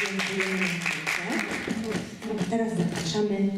Dziękujemy. Teraz zapraszamy